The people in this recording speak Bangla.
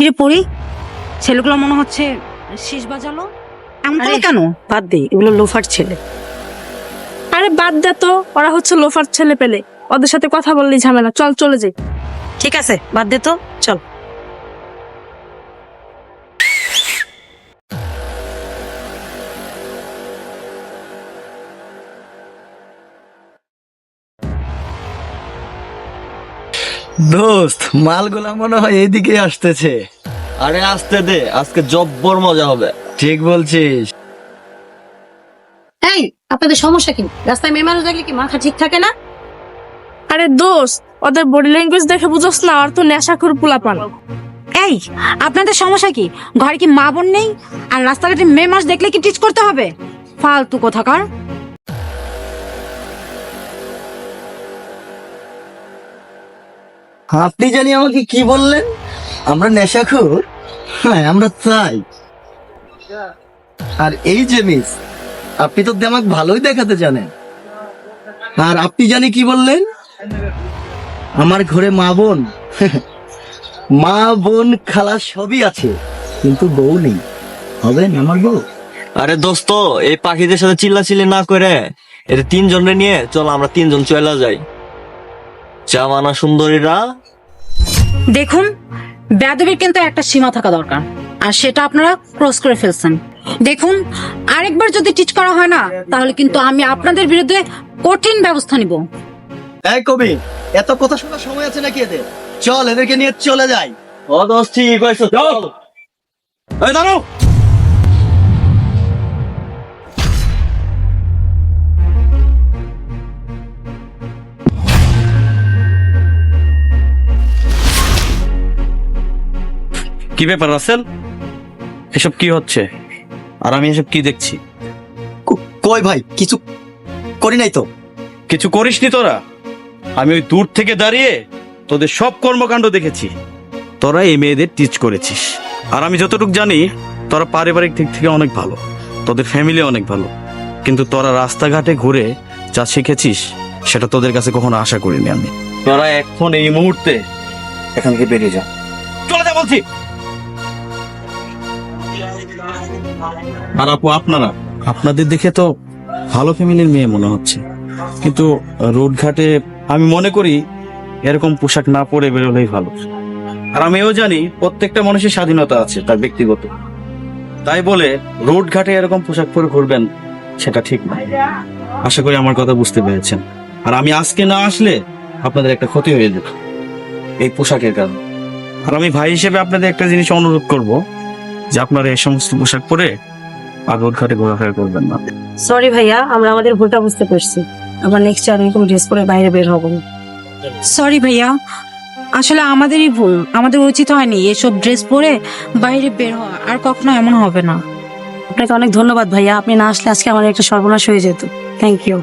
কিরে পড়ি ছেলেগুলো মনে হচ্ছে শেষ বাজালো। এমন করে কেন? বাদ দে এগুলো লোফার ছেলে। আরে বাদ দে তো ওরা হচ্ছে লোফার ছেলে পেলে। ওদের সাথে কথা বললেই ঝামেলা চল চলে যাই। ঠিক আছে বাদ দে তো চল। দোস্ত মালগুলা মনে হয় এইদিকে আসতেছে। আরে আসতে দে আজকে জব্বর মজা হবে। ঠিক বলছিস। এই আপনাদের সমস্যা কি? রাস্তায় মেয়ে মানুষ দেখলে কি মাথা ঠিক থাকে না? আরে দোস্ত ওদের বডি ল্যাঙ্গুয়েজ দেখে বুঝোস না আর তো নেশাখোর পোলাপান। এই আপনাদের সমস্যা কি? ঘরে কি মা বোন নেই? আর রাস্তাঘাটে মেয়ে মাস দেখলে কি টিচ করতে হবে? ফালতু কোথাকার। আপনি জানি আমাকে কি বললেন? আমরা নেশাখোর? হ্যাঁ আমরা চাই আর এই যে মিস, আপনি তো দেমাক ভালোই দেখাতে জানেন। আর আপনি জানি কি বললেন? আমার ঘরে মা বোন। মা বোন খালা সবই আছে, কিন্তু বউ নেই। হবেন আমার বউ? আরে দোস্ত, এই পাখিদের সাথে চিল্লাচিল্লি না করে এটা তিনজনে নিয়ে চল, আমরা তিনজন চলে যাই। জামানা সুন্দরীরা? দেখুন বেদবির কিন্তু একটা সীমা থাকা দরকার আর সেটা আপনারা ক্রস করে ফেলছেন। দেখুন আরেকবার যদি টিচ করা হয় না তাহলে কিন্তু আমি আপনাদের বিরুদ্ধে কঠিন ব্যবস্থা নিব। এই কবি এত কথা শোনার সময় আছে নাকি এদের? চল এদেরকে নিয়ে চলে যাই। ও দোস্ত ঠিক কইছো চল। এই দাঁড়াও! কি ব্যাপার রাসেল? এসব কি হচ্ছে? আর আমি এসব কি দেখছি? কই ভাই কিছু করি নাই তো? কিছু করিসনি তোরা? আমি ওই দূর থেকে দাঁড়িয়ে তোদের সব কর্মকাণ্ড দেখেছি। তোরা এই মেয়েদের টিচ করেছিস। আর আমি যতটুকু জানি তোরা পারিবারিক দিক থেকে অনেক ভালো। তোদের ফ্যামিলি অনেক ভালো। কিন্তু তোরা রাস্তাঘাটে ঘুরে যা শিখেছিস সেটা তোদের কাছে কখনো আশা করিনি আমি। তোরা এখন এই মুহূর্তে এখান থেকে বেরিয়ে যা। চলে যা বলছি! আর আপু, আপনারা? আপনাদের দেখে তো ভালো ফ্যামিলির মেয়ে মনে হচ্ছে। কিন্তু রোড ঘাটে আমি মনে করি এরকম পোশাক না পরে বেরোলেই ভালো। আর আমিও জানি প্রত্যেকটা মানুষের স্বাধীনতা আছে তার ব্যক্তিগত। তাই বলে রোড ঘাটে এরকম পোশাক পরে ঘুরবেন সেটা ঠিক না। আশা করি আমার কথা বুঝতে পেরেছেন। আর আমি আজকে না আসলে আপনাদের একটা ক্ষতি হয়ে যেত এই পোশাকের কারণে। আর আমি ভাই হিসেবে আপনাদের একটা জিনিস অনুরোধ করব। যে আপনারা এই সমস্ত পোশাক পরে আর রোড ঘাটে ঘোরাফেরা করবেন না। সরি ভাইয়া আমরা আমাদের ভুলটা বুঝতে পারছি। আবার নেক্সট আর এরকম ড্রেস পরে বাইরে বের হব না। সরি ভাইয়া আসলে আমাদেরই ভুল। আমাদের উচিত হয়নি এসব ড্রেস পরে বাইরে বের হওয়া আর কখনো এমন হবে না। আপনাকে অনেক ধন্যবাদ ভাইয়া আপনি না আসলে আজকে আমার একটা সর্বনাশ হয়ে যেত। Thank you